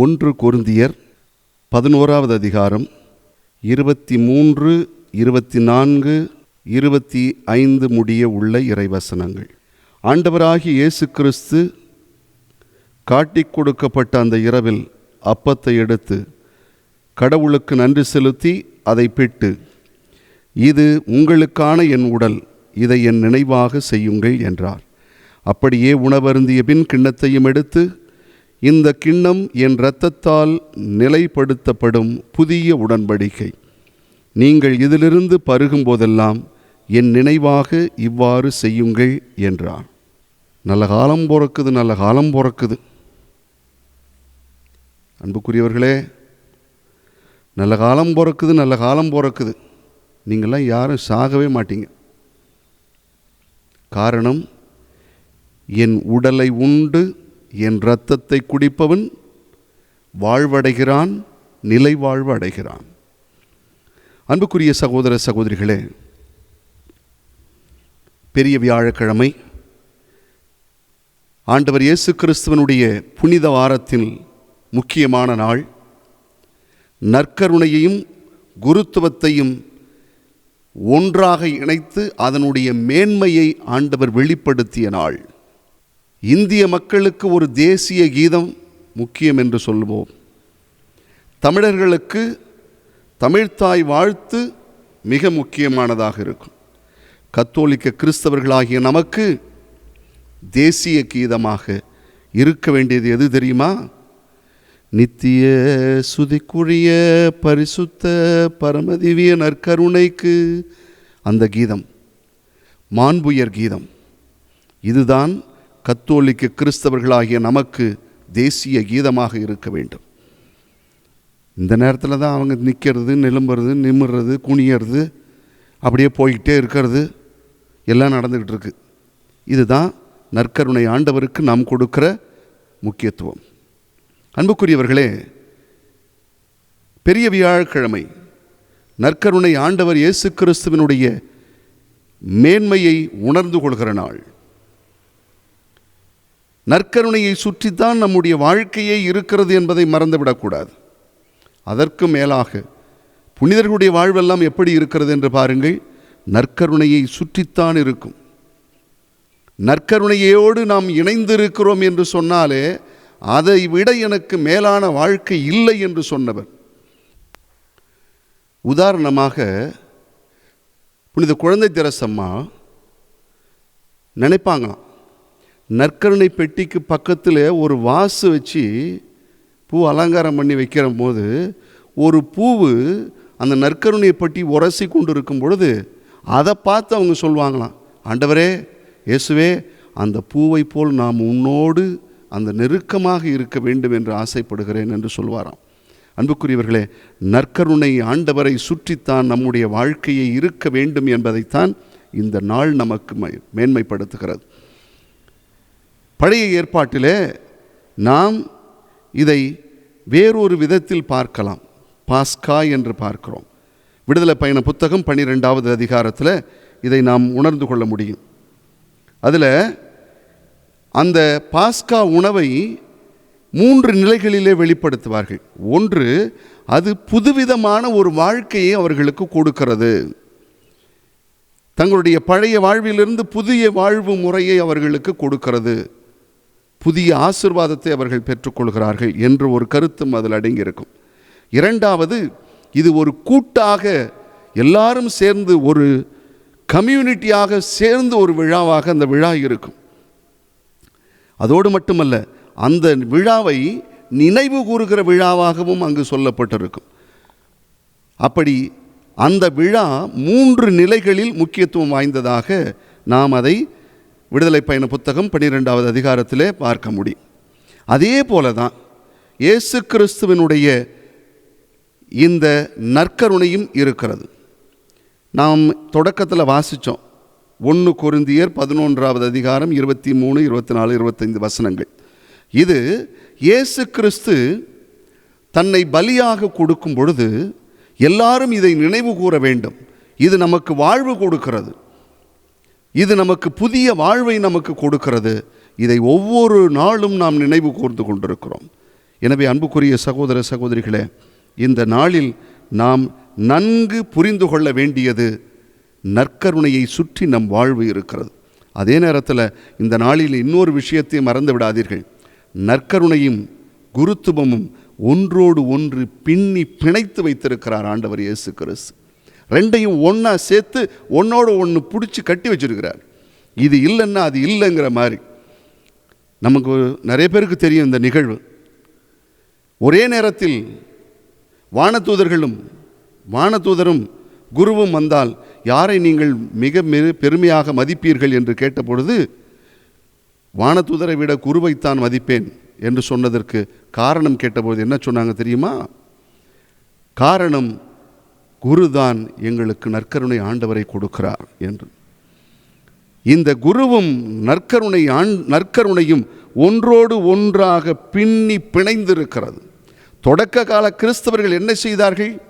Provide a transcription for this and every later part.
ஒன்று கொருந்தியர் பதினோராவது அதிகாரம் இருபத்தி மூன்று இருபத்தி நான்கு இருபத்தி ஐந்து முடிய உள்ள இறைவசனங்கள். ஆண்டவராகிய இயேசு கிறிஸ்து காட்டிக் கொடுக்கப்பட்ட அந்த இரவில் அப்பத்தை எடுத்து கடவுளுக்கு நன்றி செலுத்தி அதை பிட்டு இது உங்களுக்கான என் உடல் இதை என் நினைவாக செய்யுங்கள் என்றார். அப்படியே உணவருந்திய பின் கிண்ணத்தையும் எடுத்து இந்த கிண்ணம் என் இரத்தத்தால் நிலைப்படுத்தப்படும் புதிய உடன்படிக்கை. நீங்கள் இதிலிருந்து பருகும் போதெல்லாம் என் நினைவாக இவ்வாறு செய்யுங்கள் என்றார் நல்ல காலம் பிறக்குது நல்ல காலம் பிறக்குது. அன்புக்குரியவர்களே நல்ல காலம் பிறக்குது நல்ல காலம் பிறக்குது. நீங்கள்லாம் யாரும் சாகவே மாட்டீங்க. காரணம் என் உடலை உண்டு என் இரத்தத்தை குடிப்பவன் வாழ்வடைகிறான் நிலை வாழ்வு அடைகிறான் அன்புக்குரிய சகோதர சகோதரிகளே பெரிய வியாழக்கிழமை ஆண்டவர் இயேசு கிறிஸ்துவனுடைய புனித வாரத்தில் முக்கியமான நாள். நற்கருணையையும் குருத்துவத்தையும் ஒன்றாக இணைத்து அதனுடைய மேன்மையை ஆண்டவர் வெளிப்படுத்திய நாள். இந்திய மக்களுக்கு ஒரு தேசிய கீதம் முக்கியம் என்று சொல்லுவோம். தமிழர்களுக்கு தமிழ்த்தாய் வாழ்த்து மிக முக்கியமானதாக இருக்கும். கத்தோலிக்க கிறிஸ்தவர்களாகிய நமக்கு தேசிய கீதமாக இருக்க வேண்டியது எது தெரியுமா? நித்திய சுதிக்குரிய பரிசுத்த பரமதிவிய நற்கருணைக்கு அந்த கீதம். மாண்புயர் கீதம். இதுதான் கத்தோலிக்க கிறிஸ்தவர்களாகிய நமக்கு தேசிய கீதமாக இருக்க வேண்டும். இந்த நேரத்தில் தான் அவங்க நிற்கிறது நிலும்புறது நிமிடுறது குனியறது அப்படியே போய்கிட்டே இருக்கிறது. எல்லாம் நடந்துக்கிட்டு இருக்கு. இதுதான் நற்கருணை ஆண்டவருக்கு நாம் கொடுக்கிற முக்கியத்துவம். அன்புக்குரியவர்களே பெரிய வியாழக்கிழமை நற்கருணை ஆண்டவர் இயேசு கிறிஸ்துவனுடைய மேன்மையை உணர்ந்து கொள்கிற நாள். நற்கருணையை சுற்றித்தான் நம்முடைய வாழ்க்கையே இருக்கிறது என்பதை மறந்துவிடக்கூடாது. அதற்கு மேலாக புனிதர்களுடைய வாழ்வெல்லாம் எப்படி இருக்கிறது என்று பாருங்கள். நற்கருணையை சுற்றித்தான் இருக்கும். நற்கருணையோடு நாம் இணைந்திருக்கிறோம் என்று சொன்னாலே அதை விட எனக்கு மேலான வாழ்க்கை இல்லை என்று சொன்னவர். உதாரணமாக புனித குழந்தை தெரசம்மா நினைப்பாங்களாம். நற்கருணை பெட்டிக்கு பக்கத்தில் ஒரு வாசு வச்சு பூ அலங்காரம் பண்ணி வைக்கிற போது ஒரு பூவு அந்த நற்கருணையை பற்றி உரசி கொண்டு இருக்கும் பொழுது அதை பார்த்து அவங்க சொல்லுவாங்களாம் ஆண்டவரே இயேசுவே அந்த பூவை போல் நாம் உன்னோடு அந்த நெருக்கமாக இருக்க வேண்டும் என்று ஆசைப்படுகிறேன் என்று சொல்வாராம். அன்புக்குரியவர்களே நற்கருணை ஆண்டவரை சுற்றித்தான் நம்முடைய வாழ்க்கையை இருக்க வேண்டும் என்பதைத்தான் இந்த நாள் நமக்கு மேன்மைப்படுத்துகிறது. பழைய ஏற்பாட்டிலே நாம் இதை வேறொரு விதத்தில் பார்க்கலாம். பாஸ்கா என்று பார்க்கிறோம். விடுதலை பயண புத்தகம் பன்னிரெண்டாவது அதிகாரத்தில் இதை நாம் உணர்ந்து கொள்ள முடியும். அதில் அந்த பாஸ்கா உணவை மூன்று நிலைகளிலே வெளிப்படுத்துவார்கள். ஒன்று அது புதுவிதமான ஒரு வாழ்க்கையை அவர்களுக்கு கொடுக்கிறது. தங்களுடைய பழைய வாழ்விலிருந்து புதிய வாழ்வு முறையை அவர்களுக்கு கொடுக்கிறது. புதிய ஆசிர்வாதத்தை அவர்கள் பெற்றுக்கொள்கிறார்கள் என்ற ஒரு கருத்தும் அதில் அடங்கியிருக்கும். இரண்டாவது இது ஒரு கூட்டாக எல்லாரும் சேர்ந்து ஒரு கம்யூனிட்டியாக சேர்ந்து ஒரு விழாவாக அந்த விழா இருக்கும். அதோடு மட்டுமல்ல அந்த விழாவை நினைவு கூறுகிற விழாவாகவும் அங்கு சொல்லப்பட்டிருக்கும். அப்படி அந்த விழா மூன்று நிலைகளில் முக்கியத்துவம் வாய்ந்ததாக நாம் அதை விடுதலை பயண புத்தகம் பன்னிரெண்டாவது அதிகாரத்திலே பார்க்க முடியும் அதே போல தான் இயேசு கிறிஸ்துவனுடைய இந்த நற்கருணையும் இருக்கிறது. நாம் தொடக்கத்தில் வாசித்தோம் ஒன்று கொருந்தியர் பதினொன்றாவது அதிகாரம் இருபத்தி மூணு இருபத்தி நாலு இருபத்தைந்து வசனங்கள். இது இயேசு கிறிஸ்து தன்னை பலியாக கொடுக்கும் பொழுது எல்லாரும் இதை நினைவு கூற வேண்டும். இது நமக்கு வாழ்வு கொடுக்கிறது. இது நமக்கு புதிய வாழ்வை நமக்கு கொடுக்கிறது. இதை ஒவ்வொரு நாளும் நாம் நினைவு கூர்ந்து கொண்டிருக்கிறோம். எனவே அன்புக்குரிய சகோதர சகோதரிகளே இந்த நாளில் நாம் நன்கு புரிந்து கொள்ள வேண்டியது நற்கருணையை சுற்றி நம் வாழ்வு இருக்கிறது. அதே நேரத்தில் இந்த நாளில் இன்னொரு விஷயத்தையும் மறந்து விடாதீர்கள். நற்கருணையும் குருத்துவமும் ஒன்றோடு ஒன்று பின்னி பிணைத்து வைத்திருக்கிறார் ஆண்டவர் இயேசு கிறிஸ்து. ரெண்டையும் ஒன்றா சேர்த்து ஒன்னோடு ஒன்று பிடிச்சி கட்டி வச்சிருக்கிறார். இது இல்லைன்னா அது இல்லைங்கிற மாதிரி. நமக்கு நிறைய பேருக்கு தெரியும் இந்த நிகழ்வு. ஒரே நேரத்தில் வானதூதர்களும் வானதூதரும் குருவும் வந்தால் யாரை நீங்கள் மிக மிக பெருமையாக மதிப்பீர்கள் என்று கேட்டபொழுது வானதூதரை விட குருவைத்தான் மதிப்பேன் என்று சொன்னதற்கு காரணம் கேட்டபோது என்ன சொன்னாங்க தெரியுமா? காரணம் குருதான் எங்களுக்கு நற்கருணை ஆண்டவரை கொடுக்கிறார் என்று. இந்த குருவும் நற்கருணை ஆண் நற்கருணையும் ஒன்றோடு ஒன்றாக பின்னி பிணைந்திருக்கிறது. தொடக்க கால கிறிஸ்தவர்கள் என்ன செய்தார்கள்?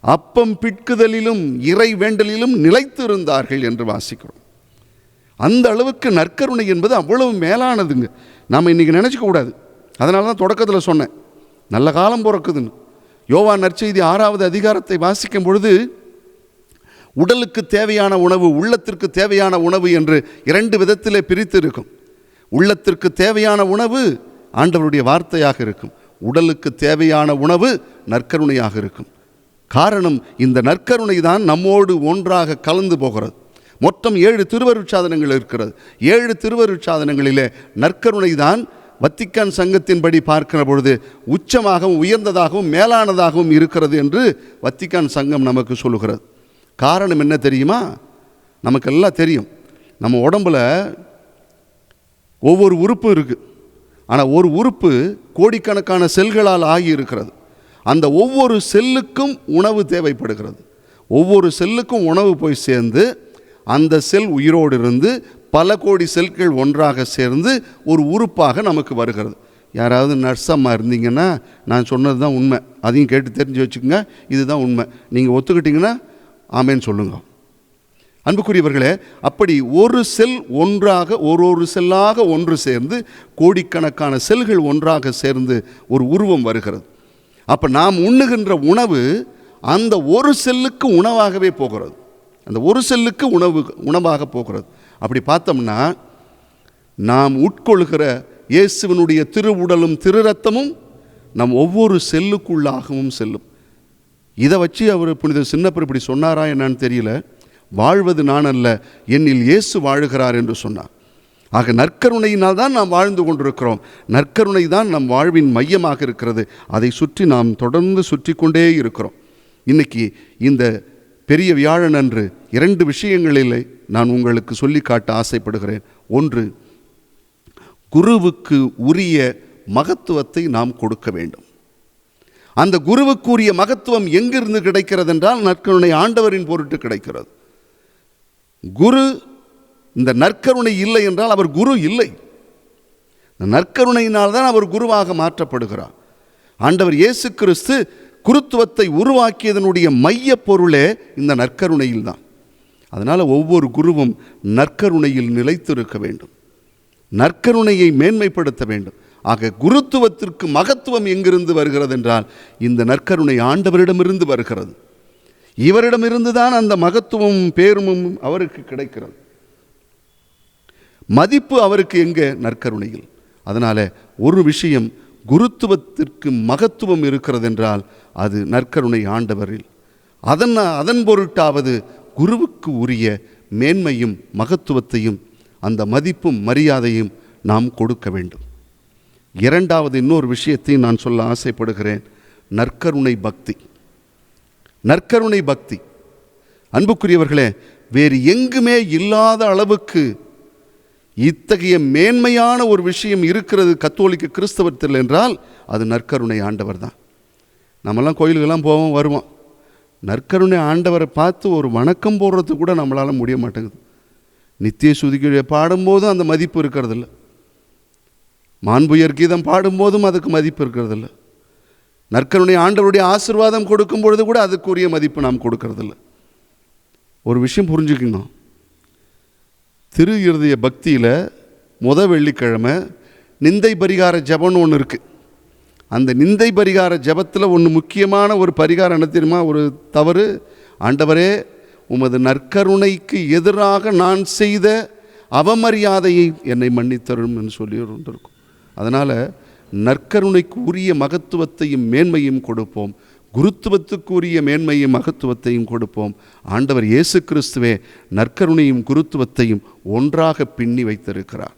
அப்பம் பிட்குதலிலும் இறை வேண்டலிலும் நிலைத்திருந்தார்கள் என்று வாசிக்கிறோம். அந்த அளவுக்கு நற்கருணை என்பது அவ்வளவு மேலானதுங்க. நாம் இன்றைக்கி நினச்சிக்க கூடாது. அதனால தான் தொடக்கத்தில் சொன்னேன். நல்ல காலம் பிறக்குதுன்னு. யோவா நற்செய்தி ஆறாவது அதிகாரத்தை வாசிக்கும் பொழுது உடலுக்கு தேவையான உணவு உள்ளத்திற்கு தேவையான உணவு என்று இரண்டு விதத்திலே பிரித்து இருக்கும் உள்ளத்திற்கு தேவையான உணவு ஆண்டவருடைய வார்த்தையாக இருக்கும். உடலுக்கு தேவையான உணவு நற்கருணையாக இருக்கும். காரணம் இந்த நற்கருணை தான் நம்மோடு ஒன்றாக கலந்து போகிறது. மொத்தம் ஏழு திருவருட்சாதனங்கள் இருக்கிறது. ஏழு திருவருட்சாதனங்களிலே நற்கருணை தான் வத்திக்கான் சங்கத்தின்படி பார்க்கிற பொழுது உச்சமாகவும் உயர்ந்ததாகவும் மேலானதாகவும் இருக்கிறது என்று வத்திக்கான் சங்கம் நமக்கு சொல்லுகிறது. காரணம் என்ன தெரியுமா? நமக்கெல்லாம் தெரியும். நம்ம உடம்புல ஒவ்வொரு உறுப்பு இருக்குது ஆனால் ஒரு உறுப்பு கோடிக்கணக்கான செல்களால் ஆகி இருக்கிறது. அந்த ஒவ்வொரு செல்லுக்கும் உணவு தேவைப்படுகிறது. ஒவ்வொரு செல்லுக்கும் உணவு போய் சேர்ந்து அந்த செல் உயிரோடு இருந்து பல கோடி செல்கள் ஒன்றாக சேர்ந்து ஒரு உறுப்பாக நமக்கு வருகிறது. யாராவது நர்ஸம்மா இருந்தீங்கன்னா நான் சொன்னது தான் உண்மை. அதையும் கேட்டு தெரிஞ்சு வச்சுக்கோங்க இதுதான் உண்மை. நீங்கள் ஒத்துக்கிட்டிங்கன்னா ஆமேன்னு சொல்லுங்க. அன்புக்குரியவர்களே அப்படி ஒரு செல் ஒன்றாக ஒரு ஒரு செல்லாக ஒன்று சேர்ந்து கோடிக்கணக்கான செல்கள் ஒன்றாக சேர்ந்து ஒரு உருவம் வருகிறது. அப்போ நாம் உண்ணுகின்ற உணவு அந்த ஒரு செல்லுக்கு உணவாகவே போகிறது. அந்த ஒரு செல்லுக்கு உணவு உணவாக போகிறது. அப்படி பார்த்தோம்னா நாம் உட்கொள்கிற இயேசுவினுடைய திருவுடலும் திரு ரத்தமும் நம் ஒவ்வொரு செல்லுக்குள்ளாகவும் செல்லும். இதை வச்சு அவர் புனித சின்னப்பர் இப்படி சொன்னாரா என்னன்னு தெரியல. வாழ்வது நான் அல்ல என்னில் இயேசு வாழுகிறார் என்று சொன்னார். ஆக நற்கருணையினால் தான் நாம் வாழ்ந்து கொண்டிருக்கிறோம். நற்கருணை தான் நம் வாழ்வின் மையமாக இருக்கிறது. அதை சுற்றி நாம் தொடர்ந்து சுற்றி கொண்டே இருக்கிறோம். இன்னைக்கு இந்த பெரிய வியாழன் அன்று இரண்டு விஷயங்களில் நான் உங்களுக்கு சொல்லி காட்ட ஆசைப்படுகிறேன். ஒன்று குருவுக்கு உரிய மகத்துவத்தை நாம் கொடுக்க வேண்டும். அந்த குருவுக்குரிய மகத்துவம் எங்கிருந்து கிடைக்கிறது என்றால் நற்கருணை ஆண்டவரின் பொருட்டு கிடைக்கிறது. குரு இந்த நற்கருணை இல்லை என்றால் அவர் குரு இல்லை. நற்கருணையினால் தான் அவர் குருவாக மாற்றப்படுகிறார். ஆண்டவர் இயேசு கிறிஸ்து குருத்துவத்தை உருவாக்கியதனுடைய மைய பொருளே இந்த நற்கருணையில் தான் அதனால் ஒவ்வொரு குருவும் நற்கருணையில் நிலைத்திருக்க வேண்டும். நற்கருணையை மேன்மைப்படுத்த வேண்டும். ஆக குருத்துவத்திற்கு மகத்துவம் எங்கிருந்து வருகிறது என்றால் இந்த நற்கருணை ஆண்டவரிடமிருந்து வருகிறது. இவரிடமிருந்து தான் அந்த மகத்துவமும் பேருமும் அவருக்கு கிடைக்கிறது. மதிப்பு அவருக்கு எங்கே? நற்கருணையில். அதனால் ஒரு விஷயம் குருத்துவத்திற்கு மகத்துவம் இருக்கிறதென்றால் அது நற்கருணை ஆண்டவரில். அதன் அதன் பொருட்டாவது குருவுக்கு உரிய மேன்மையும் மகத்துவத்தையும் அந்த மதிப்பும் மரியாதையும் நாம் கொடுக்க வேண்டும். இரண்டாவது இன்னொரு விஷயத்தையும் நான் சொல்ல ஆசைப்படுகிறேன். நற்கருணை பக்தி. நற்கருணை பக்தி. அன்புக்குரியவர்களே வேறு எங்குமே இல்லாத அளவுக்கு இத்தகைய மேன்மையான ஒரு விஷயம் இருக்கிறது கத்தோலிக்க கிறிஸ்தவத்தில் என்றால் அது நற்கருணை ஆண்டவர் தான் நம்மலாம் கோயிலுக்கெல்லாம் போவோம் வருவோம். நற்கருணை ஆண்டவரை பார்த்து ஒரு வணக்கம் போடுறது கூட நம்மளால் முடிய மாட்டேங்குது. நித்திய சுதிக்கு பாடும்போதும் அந்த மதிப்பு இருக்கிறதில்ல. மாண்புயர் கீதம் பாடும்போதும் அதுக்கு மதிப்பு இருக்கிறதில்ல. நற்கருணை ஆண்டவருடைய ஆசிர்வாதம் கொடுக்கும் பொழுது கூட அதுக்குரிய மதிப்பு நாம் கொடுக்கறதில்ல. ஒரு விஷயம் புரிஞ்சுக்கணும். திரு இருதய பக்தியில் முத வெள்ளிக்கிழமை நிந்தை பரிகார ஜபம்னு ஒன்று இருக்குது அந்த நிந்தை பரிகார ஜெபத்தில் ஒன்று முக்கியமான ஒரு பரிகாரம் என்ன தெரியுமா? ஒரு தவறு. ஆண்டவரே உமது நற்கருணைக்கு எதிராக நான் செய்த அவமரியாதையை என்னை மன்னித்தரும் என்று சொல்லி இருந்திருக்கும். அதனால் நற்கருணைக்கு உரிய மகத்துவத்தையும் மேன்மையும் கொடுப்போம். குருத்துவத்துக்குரிய மேன்மையும் மகத்துவத்தையும் கொடுப்போம். ஆண்டவர் இயேசு கிறிஸ்துவே நற்கருணையும் குருத்துவத்தையும் ஒன்றாக பின்னி வைத்திருக்கிறார்.